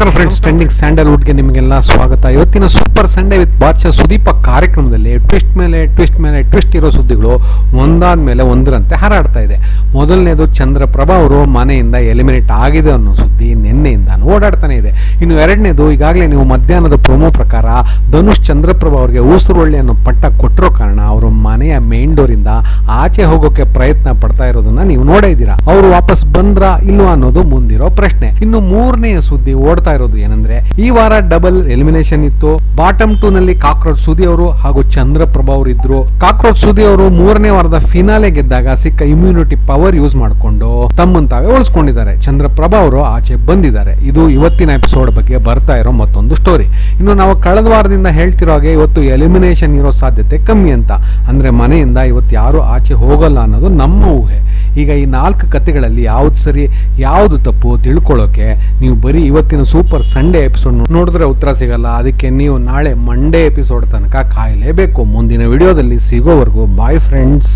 ನಮಸ್ಕಾರ friends trending ಸ್ಯಾಂಡಲ್ವುಡ್ಗೆ ನಿಮಗೆಲ್ಲ ಸ್ವಾಗತ. ಇವತ್ತಿನ super Sunday with Badshah Sudeepa ಕಾರ್ಯಕ್ರಮದಲ್ಲಿ ಟ್ವಿಸ್ಟ್ ಮೇಲೆ ಟ್ವಿಸ್ಟ್ ಮೇಲೆ ಟ್ವಿಸ್ಟ್ ಇರೋ ಸುದ್ದಿಗಳು ಒಂದಾದ ಮೇಲೆ ಒಂದರಂತೆ ಹಾರಾಡ್ತಾ ಇದೆ. ಮೊದಲನೇದು ಚಂದ್ರಪ್ರಭಾ ಅವರು ಮನೆಯಿಂದ ಎಲಿಮಿನೇಟ್ ಆಗಿದೆ ಅನ್ನೋ ಸುದ್ದಿ. ನಿನ್ನೆಯಿಂದ ಓಡಾಡ್ತಾನೆ ಇದೆ. ಇನ್ನು ಎರಡನೇದು, ಈಗಾಗಲೇ ನೀವು ಮಧ್ಯಾಹ್ನದ ಪ್ರೊಮೋ ಪ್ರಕಾರ ಧನುಷ್ ಚಂದ್ರಪ್ರಭಾ ಅವರಿಗೆ ಊಸುರುಳ್ಳಿ ಅನ್ನೋ ಪಟ್ಟ ಕೊಟ್ಟಿರೋ ಕಾರಣ ಅವರು ಮನೆಯ ಮೇನ್ ಡೋರ್ ಇಂದ ಆಚೆ ಹೋಗೋಕೆ ಪ್ರಯತ್ನ ಪಡ್ತಾ ಇರೋದನ್ನ ನೀವು ನೋಡೇ ಇದ್ದೀರಾ. ಅವರು ವಾಪಸ್ ಬಂದ್ರ ಇಲ್ವಾ ಅನ್ನೋದು ಮುಂದಿರೋ ಪ್ರಶ್ನೆ. ಇನ್ನು ಮೂರನೇ ಸುದ್ದಿ ಓಡ್ತಾ ಇರೋದು ಏನಂದ್ರೆ, ಈ ವಾರ ಡಬಲ್ ಎಲಿಮಿನೇಷನ್ ಇತ್ತು. ಬಾಟಮ್ ಟೂ ನಲ್ಲಿ ಕಾಕ್ರೋಚ್ ಸುದಿ ಅವರು ಹಾಗೂ ಚಂದ್ರಪ್ರಭಾ ಅವರು ಇದ್ರು. ಕಾಕ್ರೋಚ್ ಸುದಿ ಅವರು ಮೂರನೇ ವಾರದ ಫಿನಾಲೆ ಗೆದ್ದಾಗ ಸಿಕ್ಕ ಇಮ್ಯುನಿಟಿ ಪವರ್ ಯೂಸ್ ಮಾಡಿಕೊಂಡು ತಮ್ಮಂತಾವೇ ಉಳಿಸ್ಕೊಂಡಿದ್ದಾರೆ. ಚಂದ್ರಪ್ರಭಾ ಅವರು ಆಚೆ ಬಂದಿದ್ದಾರೆ. ಇದು ಇವತ್ತಿನ ಎಪಿಸೋಡ್ ಬಗ್ಗೆ ಬರ್ತಾ ಇರೋ ಮತ್ತೊಂದು ಸ್ಟೋರಿ ಇನ್ನು ನಾವು ಕಳೆದ ವಾರದಿಂದ ಹೇಳ್ತಿರೋ ಹಾಗೆ ಇವತ್ತು ಎಲಿಮಿನೇಷನ್ ಇರೋ ಸಾಧ್ಯತೆ ಕಮ್ಮಿ ಅಂತ. ಅಂದ್ರೆ ಮನೆಯಿಂದ ಇವತ್ತು ಯಾರು ಆಚೆ ಹೋಗಲ್ಲ ಅನ್ನೋದು ನಮ್ಮ ಊಹೆ. ಈಗ ಈ ನಾಲ್ಕು ಕತೆಗಳಲ್ಲಿ ಯಾವ್ದು ಸರಿ, ಯಾವ್ದು ತಪ್ಪು ತಿಳ್ಕೊಳ್ಳೋಕೆ ನೀವು ಬರೀ ಇವತ್ತಿನ ಸೂಪರ್ ಸಂಡೇ ಎಪಿಸೋಡ್ ನೋಡಿದ್ರೆ ಉತ್ತರ ಸಿಗಲ್ಲ. ಅದಕ್ಕೆ ನೀವು ನಾಳೆ ಮಂಡೇ ಎಪಿಸೋಡ್ ತನಕ ಕಾಯಲೇಬೇಕು. ಮುಂದಿನ ವಿಡಿಯೋದಲ್ಲಿ ಸಿಗೋವರೆಗೂ ಬಾಯ್ ಫ್ರೆಂಡ್ಸ್